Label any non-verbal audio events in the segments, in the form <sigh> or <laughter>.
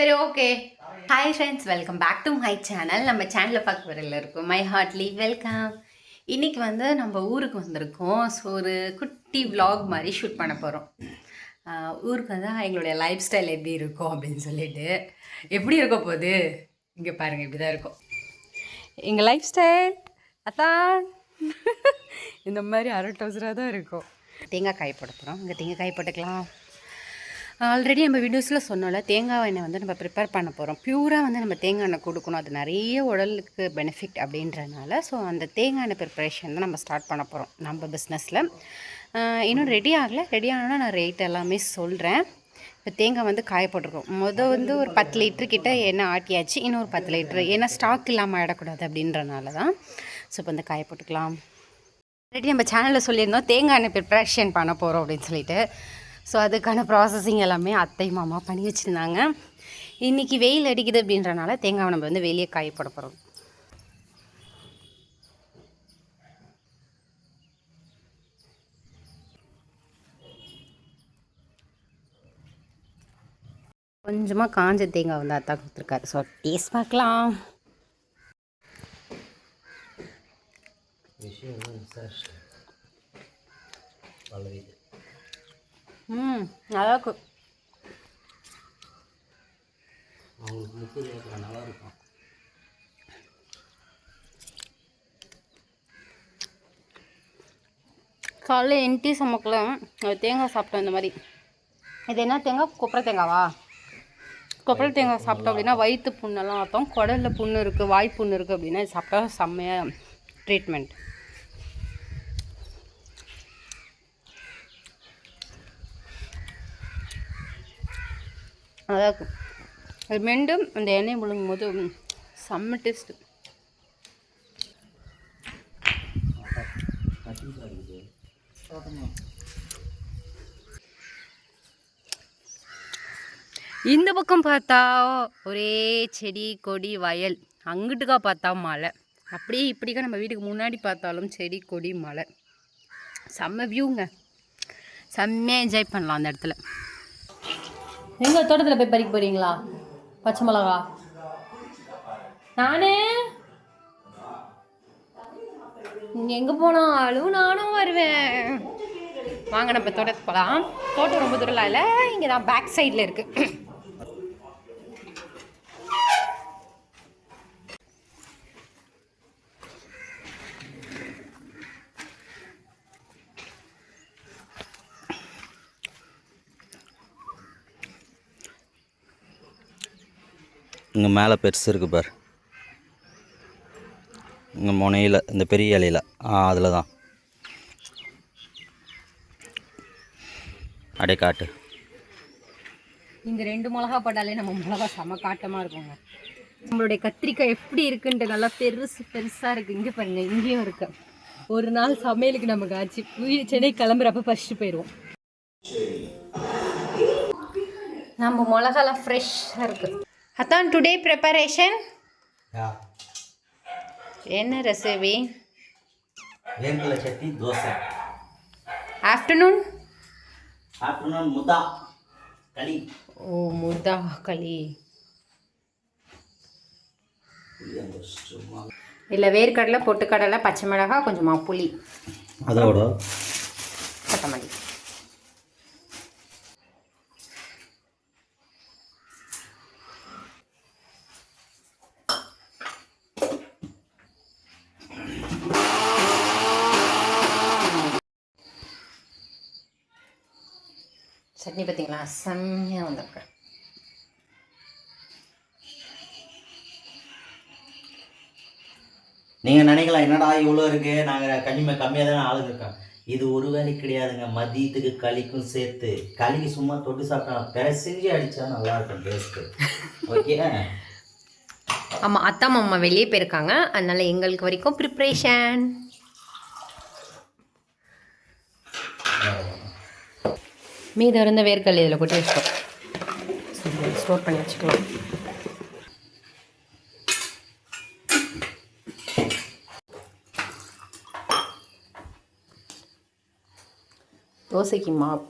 சரி okay hi friends welcome back to my channel நம்ம சேனலில் பார்க்க வரல இருக்கும் மை ஹார்ட்லி வெல்கம் இன்னைக்கு வந்து நம்ம ஊருக்கு வந்திருக்கோம். ஸோ ஒரு குட்டி விலாக் மாதிரி ஷூட் பண்ண போகிறோம் ஊருக்கு வந்து எங்களுடைய லைஃப் ஸ்டைல் எப்படி இருக்கும் அப்படின்னு சொல்லிட்டு. எப்படி இருக்க போகுது? இங்கே பாருங்கள் இப்படி தான் இருக்கும். எங்கள் லைஃப் ஸ்டைல் அதான். <laughs> இந்த மாதிரி அரை டவுசராக தான் இருக்கும். தேங்காய் காய் போட போகிறோம் இங்கே தேங்காய் காய் போட்டுக்கலாம். ஆல்ரெடி நம்ம வீடியோஸில் சொன்னோம்ல தேங்காய் எண்ணெய் வந்து நம்ம ப்ரிப்பேர் பண்ண போகிறோம் பியூராக வந்து நம்ம தேங்காய் எண்ணெய் கொடுக்கணும். அது நிறைய உடலுக்கு பெனிஃபிட் அப்படின்றனால ஸோ அந்த தேங்காய் எண்ணெய் ப்ரிப்பரேஷன் தான் நம்ம ஸ்டார்ட் பண்ண போகிறோம் நம்ம பிஸ்னஸில் இன்னும் ரெடி ஆகலை. ரெடி ஆனோன்னா நான் ரேட் எல்லாமே சொல்கிறேன் இப்போ தேங்காய் வந்து காய போட்டிருக்கோம். மொதல் வந்து ஒரு பத்து லிட்ரு கிட்ட எண்ணெய் ஆட்டியாச்சு இன்னும் ஒரு பத்து லிட்ரு ஏன்னா ஸ்டாக் இல்லாமல் ஆடக்கூடாது அப்படின்றனால தான். ஸோ இப்போ வந்து காய போட்டுக்கலாம். ஆல்ரெடி நம்ம சேனலில் சொல்லியிருந்தோம் தேங்காய் எண்ணெய் ப்ரிப்ரேஷன் பண்ண போகிறோம் அப்படின்னு சொல்லிட்டு. ஸோ அதுக்கான ப்ராசஸிங் எல்லாமே அத்தை மாமா பண்ணி வச்சுருந்தாங்க. இன்றைக்கி வெயில் அடிக்குது அப்படின்றனால தேங்காவை நம்ம வந்து வெளியே காய போட போகிறோம் கொஞ்சமாக காஞ்ச தேங்காய் வந்து அத்தா கொடுத்துருக்காரு. ஸோ டேஸ்ட் பார்க்கலாம். ம் நல்லா அவங்களுக்கு இருக்கும் காலைல என்டி சமக்கல அது தேங்காய் சாப்பிட்டோம் இந்த மாதிரி. இது என்ன தேங்காய்? கொப்பரை தேங்காவா? கொப்பரை தேங்காய் சாப்பிட்டோம் அப்படின்னா வயிற்று புண்ணெல்லாம் ஆற்றும் குடலில் புண்ணு இருக்குது வாய் புண்ணு இருக்குது அப்படின்னா இது சாப்பிட்டா செம்மையாக ட்ரீட்மெண்ட் அதான் இருக்கும் அது மெண்டும் அந்த எண்ணெய் முழுங்கும் போது செம்ம டேஸ்ட்டு இந்த பக்கம் பார்த்தா ஒரே செடி கொடி வயல். அங்கிட்டுக்கா பார்த்தா மலை. அப்படியே இப்படிக்கா நம்ம வீட்டுக்கு முன்னாடி பார்த்தாலும் செடி கொடி மலை. செம்ம வியூங்க செம்மையாக என்ஜாய் பண்ணலாம் அந்த இடத்துல. எங்கள் தோட்டத்தில் போய் பறிக்க போகிறீங்களா பச்சை மிளகா. நானே? எங்கே போனாலும் நானும் வருவேன். வாங்க நம்ம தோட்டத்துக்கு போகலாம் தோட்டம் ரொம்ப தூரம் இல்லை. இங்கே தான் பேக் சைடில் இருக்குது இங்கே மேலே பெருசு இருக்குது பார். இங்கே முனையில் இந்த பெரிய இலையில். ஆ அதில் தான் அப்படியே காட்டு. இந்த ரெண்டு மிளகா போட்டாலே நம்ம மிளகா செம காட்டமாக இருக்குங்க. நம்மளுடைய கத்திரிக்காய் எப்படி இருக்குன்ட்டு நல்லா பெருசு பெருசாக இருக்குது இங்கே பாருங்க இங்கேயும் இருக்கு. ஒரு நாள் சமையலுக்கு நமக்கு ஆச்சு சென்னை கிளம்புறப்ப ஃபஸ்ட்டு போயிடுவோம் நம்ம மிளகாலாம் ஃப்ரெஷ்ஷாக இருக்குது அதான் டுடே ப்ரிப்பரேஷன் என்ன ரெசிபி வேங்கல சட்னி தோசை. ஆஃப்டர்நூன் ஆஃப்டர்நூன் முத்தா களி. ஓ முத்தா களி. இல்லை வேர்க்கடலை பொட்டுக்கடலை பச்சை மிளகாய் கொஞ்சமாக புளி. அதோட கொத்தமல்லி. சட்னி பார்த்தீங்களா செம்மையாக வந்திருக்கு. நீங்கள் நினைக்கலாம் என்னடா இவ்வளோ இருக்கு? நாங்கள் கம்மியாக கம்மியாக தானே ஆளுங்க இருக்கோம். இது ஒரு வேலை கிடையாதுங்க. மதியத்துக்கு களிக்கும் சேர்த்து. களிக்கு சும்மா தொட்டு சாப்பிட்டா பிறசெஞ்சு அடித்தா நல்லா இருக்கும் டேஸ்ட்டு ஓகே ஆமாம் அத்தா மாமா வெளியே போயிருக்காங்க. அதனால எங்களுக்கு வரைக்கும் ப்ரிப்ரேஷன் மீதம் இருந்த வேர்க்கல் இதில் கொட்டி வச்சுக்கோ ஸ்டோர் பண்ணி வச்சுக்கலாம். தோசைக்கு மாவு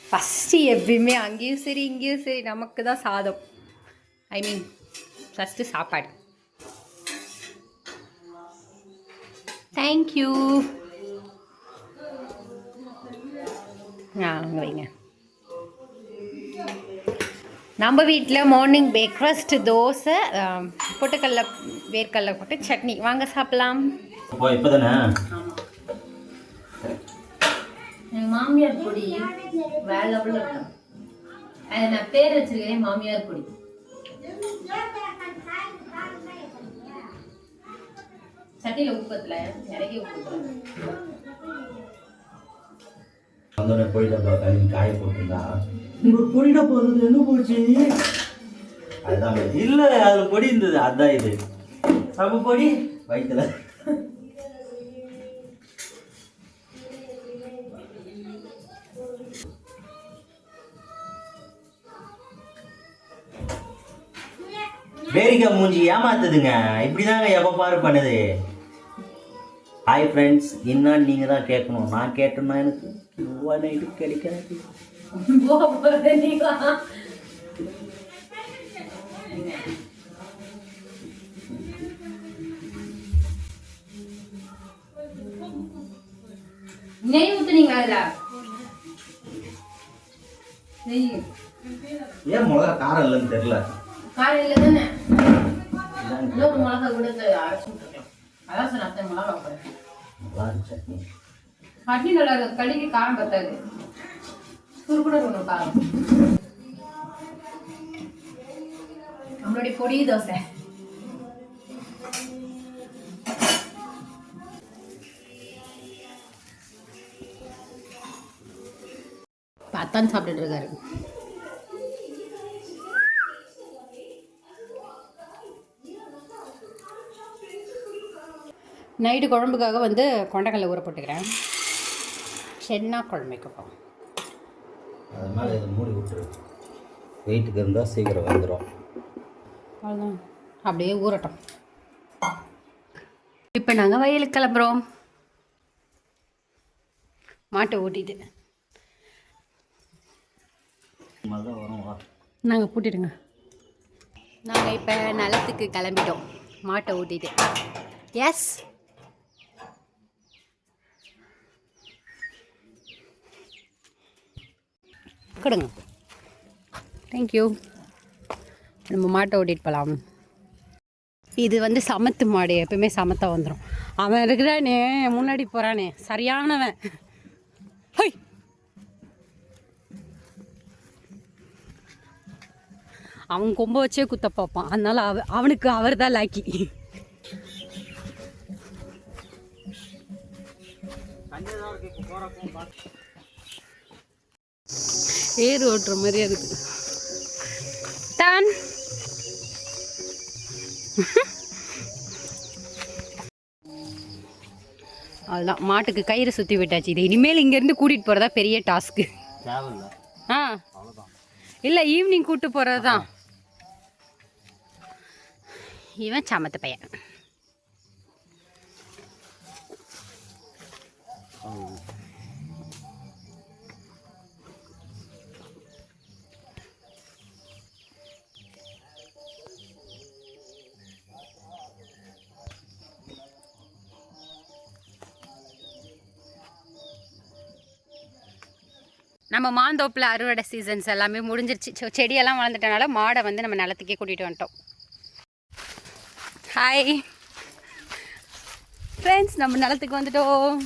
ஃபஸ்ட்டு எப்பயுமே அங்கேயும் சரி இங்கேயும் சரி நமக்கு தான் சாதம். ஐ மீன் ஃபஸ்ட்டு சாப்பாடு. தேங்க்யூ ஆ அங்கே வைங்க. நம்ம வீட்டில் மார்னிங் பிரேக்ஃபாஸ்ட் தோசை பொட்டுக்கடல வேர்க்கடலை போட்டு சட்னி. வாங்க சாப்பிடலாம். இப்போ இப்போ மாமியார் பொடி வேற லெவலில் இருக்கும் அது நான் பேர் வச்சிருக்கேன் மாமியார் பொடி சட்டியில் உப்பு பத்தல இறக்கி உப்பு வந்தோடனே போயிட்டு காய போட்டுருந்தா. உங்க பொடிட போகிறது எங்க போச்சு? அதுதான் இல்லை அதில் பொடி இருந்தது. அதான் இது. சப்பு பொடி வயிற்றுல வேரிக்கா மூஞ்சி ஏமாத்துதுங்க. இப்படிதாங்க எப்போ பாரு பண்ணுது. ஹாய் ஃப்ரெண்ட்ஸ் என்னன்னு நீங்கள் தான் கேட்கணும். நான் கேட்டேன்னா எனக்கு ரூபா நைட்டு கிடைக்காது. நெய் அதில் நெய். ஏன் மிளகா காரம் இல்லைன்னு தெரில காலையில் தானே? இன்னொரு மிளகா கூட அரைச்சி விட்டுருக்கேன் அதான் சார் அத்தை மிளகா போடுறேன் சட்னி. சட்னி நல்லா கடிக்கு காரம் பத்தாது. சூடு கூட இருக்கணும் காரம் நம்மளுடைய பொடி தோசை. பார்த்தான் சாப்பிட்டுட்டு இருக்காரு. நைட்டு குழம்புக்காக வந்து கொண்டக்கடலை ஊற போட்டுக்கிறேன். சென்னா குழம்பு வைக்கப்போம் அது மேலே இதை மூடி விட்டுரு. வெயிட்டுக்கு இருந்தால் சீக்கிரம் வந்துடும் அவ்வளோதான் அப்படியே ஊறட்டும். இப்போ நாங்கள் வயலுக்கு கிளம்புறோம். மாட்டை ஓட்டிட்டு. நாங்கள் பூட்டிடுங்க. நாங்கள் இப்போ நிலத்துக்கு கிளம்பிட்டோம். மாட்டை ஓட்டிட்டு. எஸ் கொடுங்க. தேங்க்யூ நம்ம மாட்டை ஓட்டிட்டு போகலாம் இது வந்து சமத்து மாடு எப்பயுமே சமத்தா வந்துடும் அவன் இருக்கிறானே முன்னாடி போகிறானே சரியானவன். ஹை அவன் கொம்ப வச்சே குத்த பார்ப்பான். அதனால அவ அவனுக்கு அவர் தான் லாக்கி ஏறு ஓட்டுற மாதிரியே இருக்கு டான். அதுதான் மாட்டுக்கு கயிறு சுற்றி விட்டாச்சு. இது இனிமேல் இங்கேருந்து கூட்டிகிட்டு போகிறதா பெரிய டாஸ்க்கு. ஆ. அவ்வளோதான் இல்லை ஈவினிங் கூட்டு போகிறது தான் இவன் சமத்து பையன். நம்ம மாந்தோப்பில் அறுவடை சீசன்ஸ் எல்லாமே முடிஞ்சிருச்சு. செடியெல்லாம் வளர்ந்துட்டனால மாடை வந்து நம்ம நிலத்துக்கே கூட்டிகிட்டு வந்துட்டோம். ஹாய் ஃப்ரெண்ட்ஸ் நம்ம நிலத்துக்கு வந்துட்டோம்.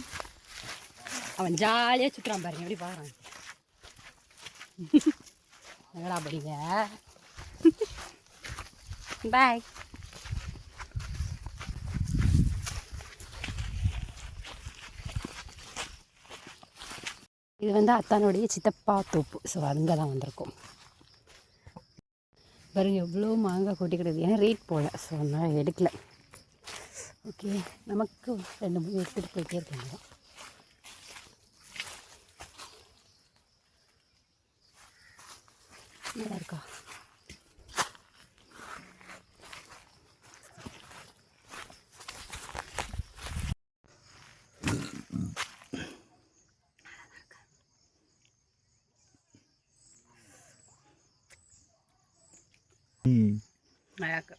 அவன் ஜாலியாக சுற்றுறான் பாருங்க. எப்படி பாருங்க என்னடா படிங்க? பாய் இது வந்து அத்தானுடைய சித்தப்பா தோப்பு. ஸோ அங்கே தான் வந்திருக்கோம். பாருங்க எவ்வளோ மாங்காய் கொட்டி ஏன்னா ரேட் போகல ஸோ அதனால் எடுக்கல. ஓகே நமக்கு ரெண்டு மூணு எடுத்துகிட்டு போயிட்டே இருக்காங்க. நல்லா இருக்கா? இருக்கு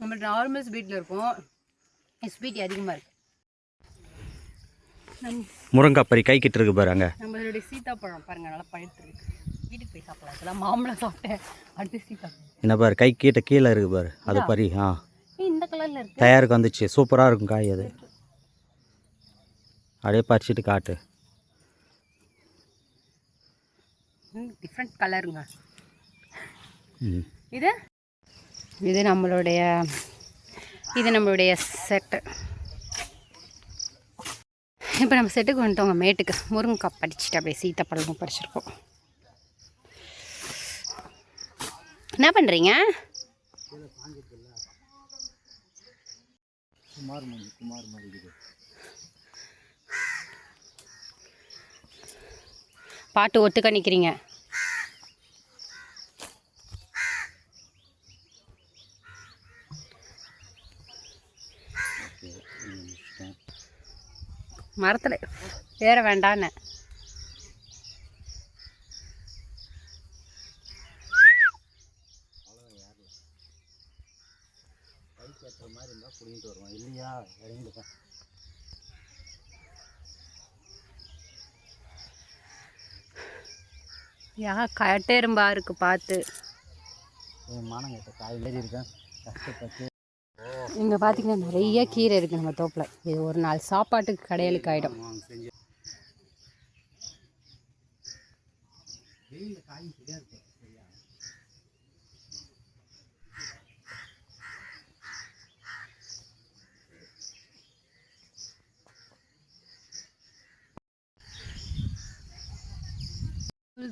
நம்ம நார்மல் ஸ்வீட்டில் இருக்கும். ஸ்வீட் அதிகமாக இருக்கு. நம் முருங்காய் பறி கை கிட்ட இருக்கு பாரு அங்கே. நம்மளுடைய சீத்தாப்பழம் பாருங்க நல்லா பழுத்து இருக்கு. வீட்டுக்கு போய் சாப்பிடலாம். அதெல்லாம் மாம்பழம் சாப்பிட்டேன். அடுத்து சீத்தாப்பழம். என்ன பாரு கை கீட்ட கீழே இருக்கு பாரு. அது பறி ஆ. இந்த கலரில் இருக்கு. தயாருக்கு வந்துச்சு. சூப்பராக இருக்கும் காய் அது. அப்படியே பறிச்சிட்டு காட்டு. டிஃப்ரெண்ட் கலருங்க இது? இது நம்மளுடைய இது நம்மளுடைய செட்டு இப்போ நம்ம செட்டுக்கு வந்துட்டோங்க மேட்டுக்கு. முருங்கைக்காய் படிச்சுட்டு அப்படியே சீத்தப்பழமும் பறிச்சிருக்கோம். என்ன பண்ணுறீங்க பாட்டு ஒட்டுக்க நிற்கிறீங்க மரத்தில். ஏற வேண்டான்னு. இல்லையா இறங்கிடுவேன் யா கட்டெரும்பா இருக்கு பார்த்து மானம் கேட்ட காய் மாரி இருக்கேன் கஷ்டப்பட்டு இங்கே பார்த்தீங்கன்னா நிறைய கீரை இருக்குது நம்ம தோப்பில். இது ஒரு நாள் சாப்பாட்டுக்கு கடையலுக்கு ஆகிடும்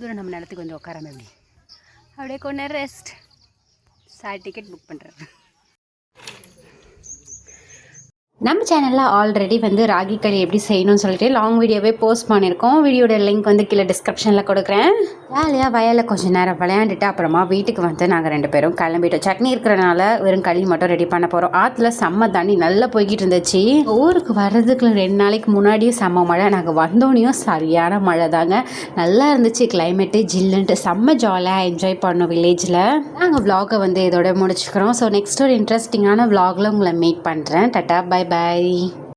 தூரம் நம்ம நிலத்துக்கு வந்து உட்காராம எப்படி? அப்படியே கொஞ்ச நேரம் ரெஸ்ட் சார் டிக்கெட் புக் பண்ணுறேன் நம்ம சேனலில் ஆல்ரெடி வந்து ராகி களி எப்படி செய்யணும்னு சொல்லிட்டு லாங் வீடியோவே போஸ்ட் பண்ணியிருக்கோம். வீடியோட லிங்க் வந்து கீழே டிஸ்கிரிப்ஷனில் கொடுக்குறேன். வேலையாக வயலில் கொஞ்சம் நேரம் விளையாண்டுட்டு அப்புறமா வீட்டுக்கு வந்து நாங்கள் ரெண்டு பேரும் கிளம்பிட்டோம். சட்னி இருக்கிறனால வெறும் களி மட்டும் ரெடி பண்ண போகிறோம் ஆற்றுல செம்ம தண்ணி நல்லா போய்கிட்டு இருந்துச்சு. ஊருக்கு வர்றதுக்கு ரெண்டு நாளைக்கு முன்னாடியும் செம்ம மழை. நாங்கள் வந்தோடனையும் சரியான மழை தாங்க. நல்லா இருந்துச்சு கிளைமேட்டு ஜில்லுன்ட்டு. செம்ம ஜாலியாக என்ஜாய் பண்ணோம் வில்லேஜில் நாங்கள் வ்ளாகை வந்து இதோட முடிச்சுக்கிறோம். ஸோ நெக்ஸ்ட் ஒரு இன்ட்ரெஸ்டிங்கான vlog-ல உங்களை மீட் பண்ணுறேன் டட்டா பை பை Bye.